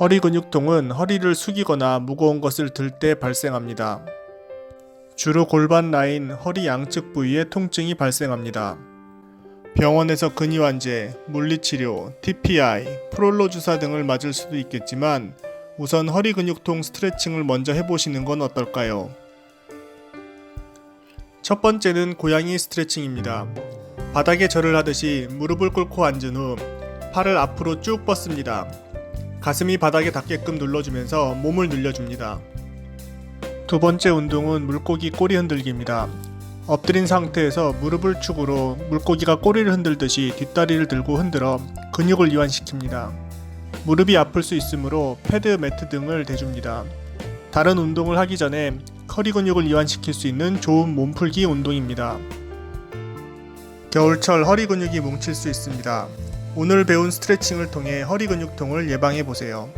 허리 근육통은 허리를 숙이거나 무거운 것을 들 때 발생합니다. 주로 골반 라인, 허리 양측 부위에 통증이 발생합니다. 병원에서 근이완제, 물리치료, TPI, 프롤로 주사 등을 맞을 수도 있겠지만 우선 허리 근육통 스트레칭을 먼저 해보시는 건 어떨까요? 첫 번째는 고양이 스트레칭입니다. 바닥에 절을 하듯이 무릎을 꿇고 앉은 후 팔을 앞으로 쭉 뻗습니다. 가슴이 바닥에 닿게끔 눌러주면서 몸을 늘려줍니다. 두 번째 운동은 물고기 꼬리 흔들기입니다. 엎드린 상태에서 무릎을 축으로 물고기가 꼬리를 흔들듯이 뒷다리를 들고 흔들어 근육을 이완시킵니다. 무릎이 아플 수 있으므로 패드, 매트 등을 대줍니다. 다른 운동을 하기 전에 허리 근육을 이완시킬 수 있는 좋은 몸풀기 운동입니다. 겨울철 허리 근육이 뭉칠 수 있습니다. 오늘 배운 스트레칭을 통해 허리 근육통을 예방해 보세요.